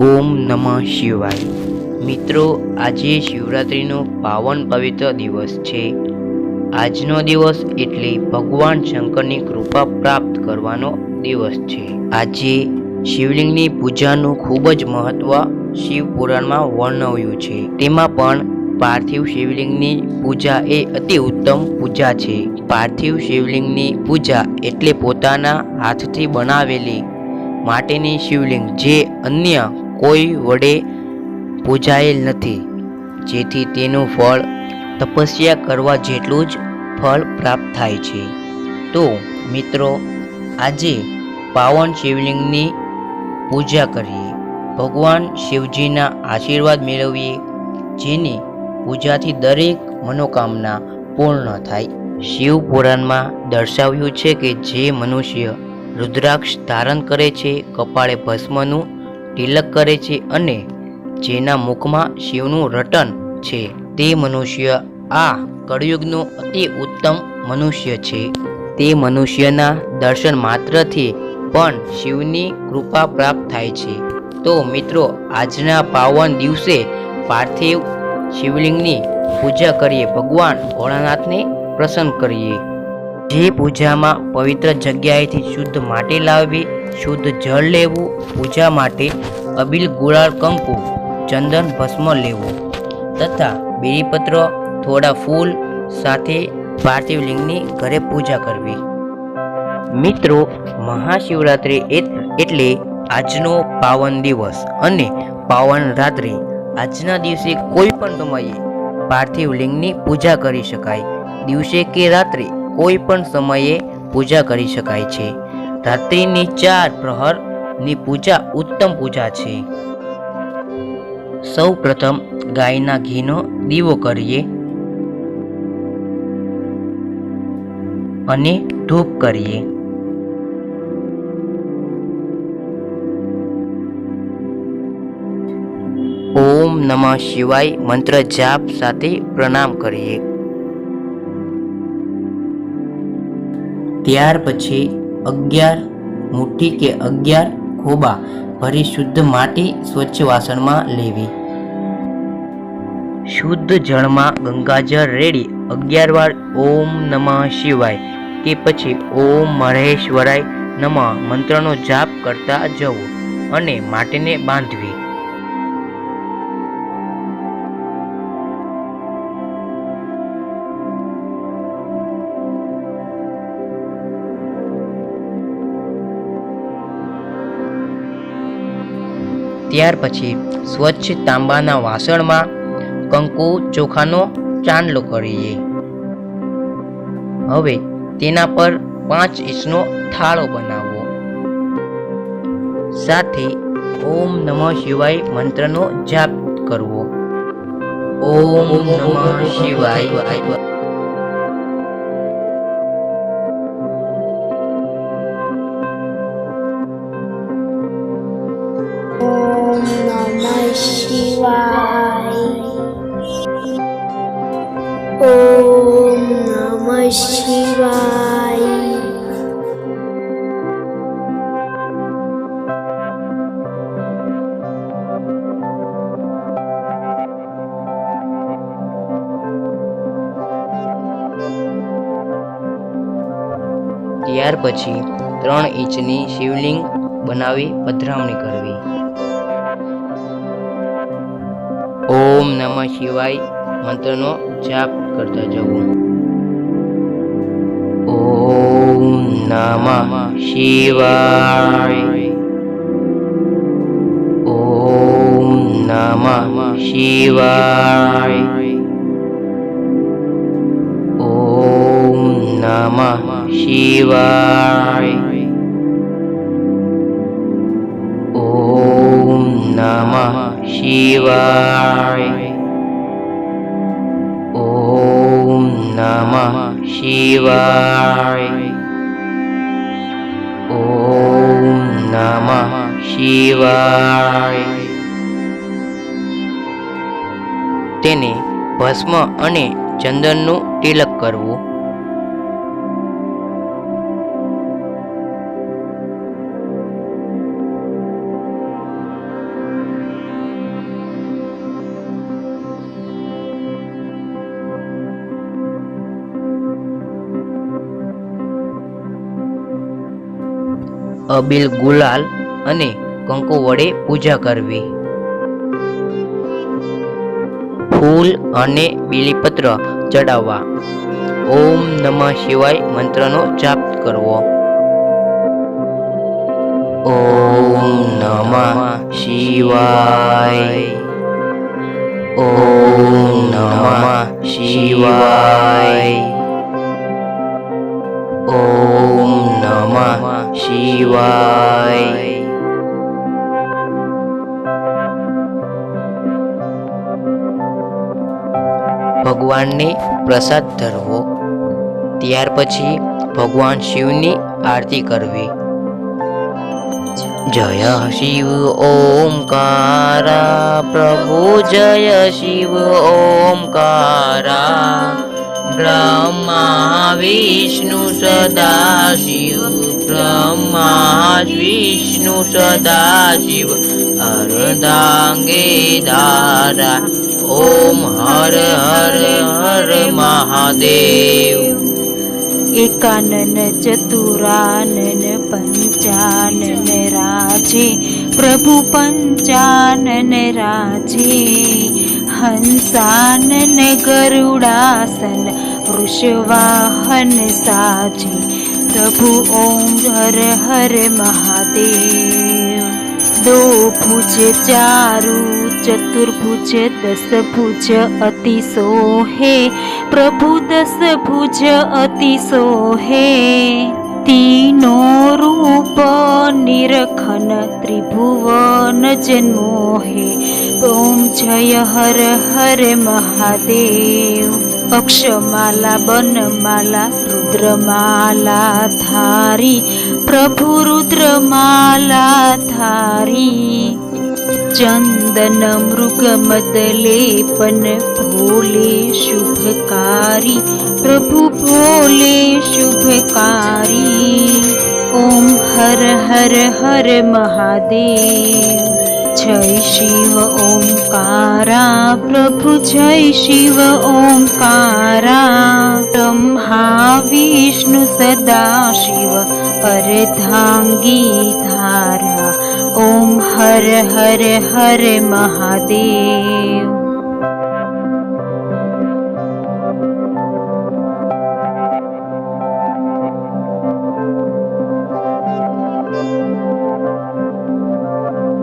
ઓમ નમઃ શિવાય. મિત્રો, આજે શિવરાત્રિનો પાવન પવિત્ર દિવસ છે. આજનો દિવસ એટલે ભગવાન શંકરની કૃપા પ્રાપ્ત કરવાનો દિવસ છે. આજે શિવલિંગની પૂજાનું ખૂબ જ મહત્વ શિવ પુરાણમાં વર્ણવ્યું છે. તેમાં પણ પાર્થિવ શિવલિંગની પૂજા એ અતિ ઉત્તમ પૂજા છે. પાર્થિવ શિવલિંગની પૂજા એટલે પોતાના હાથથી બનાવેલી માટેની શિવલિંગ જે અન્ય કોઈ વડે પૂજાયેલ નથી, જેથી તેનું ફળ તપસ્યા કરવા જેટલું જ ફળ પ્રાપ્ત થાય છે. તો મિત્રો, આજે પાવન શિવલિંગની પૂજા કરીએ. ભગવાન શિવજીના આશીર્વાદ મેળવીએ, જેની પૂજાથી દરેક મનોકામના પૂર્ણ થાય. શિવ પુરાણમાં દર્શાવ્યું છે કે જે મનુષ્ય રુદ્રાક્ષ ધારણ કરે છે, કપાળે ભસ્મનું તિલક કરે છે અને જેના મુખમાં શિવનું રટન છે. તે મનુષ્ય આ કળિયુગનો અતિ ઉત્તમ મનુષ્ય છે. તે મનુષ્યના દર્શન માત્રથી પણ શિવની કૃપા પ્રાપ્ત થાય છે. તો મિત્રો, આજના પાવન દિવસે પાર્થિવ શિવલિંગની પૂજા કરીએ. ભગવાન ભોળાનાથને પ્રસન્ન કરીએ. જે પૂજામાં પવિત્ર જગ્યાએથી શુદ્ધ માટી લાવવી, શુદ્ધ જળ લેવું, પૂજા માટે અબીલ ગુળાળ કંકુ, ચંદન ભસ્મ લેવું તથા બેરીપત્ર, થોડા ફૂલ સાથે પાર્થિવ લિંગની ઘરે પૂજા કરવી. મિત્રો, મહાશિવરાત્રિ એટ- એટલે આજનો પાવન દિવસ અને પાવન રાત્રિ. આજના દિવસે કોઈ પણ સમયે પાર્થિવ લિંગની પૂજા કરી શકાય. દિવસે કે રાત્રે કોઈ પણ સમયે પૂજા કરી શકાય છે. રાત્રિની ચાર પ્રહરની પૂજા ઉત્તમ પૂજા છે. સૌ પ્રથમ ગાયના ઘીનો દીવો કરીએ અને ધૂપ કરીએ. ઓમ નમઃ શિવાય મંત્ર જાપ સાથે પ્રણામ કરીએ. ત્યાર પછી અગિયાર, મુઠ્ઠી કે અગિયાર ખોબા ભરી શુદ્ધ માટી સ્વચ્છ વાસણમાં લેવી. શુદ્ધ જળમાં ગંગાજળ રેડી અગિયાર વાર ઓમ નમઃ શિવાય કે પછી ઓમ મહેશ્વરાય નમઃ મંત્રનો જાપ કરતા જવું અને માટીને બાંધવી. ત્યાર પછી સ્વચ્છ તાંબાના વાસણમાં કંકુ, ચોખાનો ચાંદલો કરીએ. હવે તેના પર પાંચ ઇંચનો થાળો બનાવો. સાથે ઓમ નમઃ શિવાય મંત્રનો જાપ કરવો. ઓમ નમઃ શિવાય. Om Namah ત્યાર પછી ત્રણ ઇંચની શિવલિંગ બનાવી પધરામણી કરવી ઓમ નમઃ શિવાય મંત્રનો જાપ કરતા જવું. ઓમ નમઃ શિવાય. ઓમ નમઃ શિવાય. ઓમ નમઃ શિવાય. ઓમ નમઃ શિવાય ઓમ નમઃ શિવાય ઓમ નમઃ શિવાય તેને ભસ્મ અને ચંદનનું તિલક કરવું. અબિલ ગુલાલ અને કંકુ વડે પૂજા કરવી. ફૂલ અને બીલીપત્ર ચડાવવા. ઓમ નમઃ શિવાય મંત્રનો જાપ કરવો. ઓમ નમઃ શિવાય. ઓમ નમઃ શિવાય. ઓમ નમઃ શિવાય ભગવાનને પ્રસાદ ધરવો ત્યાર પછી ભગવાન શિવની આરતી કરવી. જય શિવ ઓમકારા, પ્રભુ જય શિવ ઓમકારા. ब्रह्मा विष्णु सदाशिव। ब्रह्मा विष्णु सदाशिव। हरदाङ्गे धारा ॐ हर हर हर महादेव। एकानन चतुरानन पञ्चानन राजे। प्रभु पञ्चानन राजे। હંસાનન ગરુડાસન, વૃષવાહન સાજે પ્રભુ ઓમ હર હર મહાદેવ. દો ભુજ ચારુ, ચતુર્ભુજ દસ ભુજ અતિ સોહે, પ્રભુ દસ ભુજ અતિ સોહે. તીનો રૂપ નિરખન, ત્રિભુવન જન્મોહે ॐ जय हर हर महादेव। पक्षमाला वनमाला रुद्रमाला धारी। प्रभु रुद्रमाला धारी। चन्दन मृगमदलेपन भोले शुभकारी। प्रभु भोले शुभकारी। ॐ हर हर हर महादेव। जय शिव ॐकारा प्रभु जय शिव ॐकारा तंहाविष्णु सदाशिव हरेधाी धारा। ॐ हर हर हर महादेव।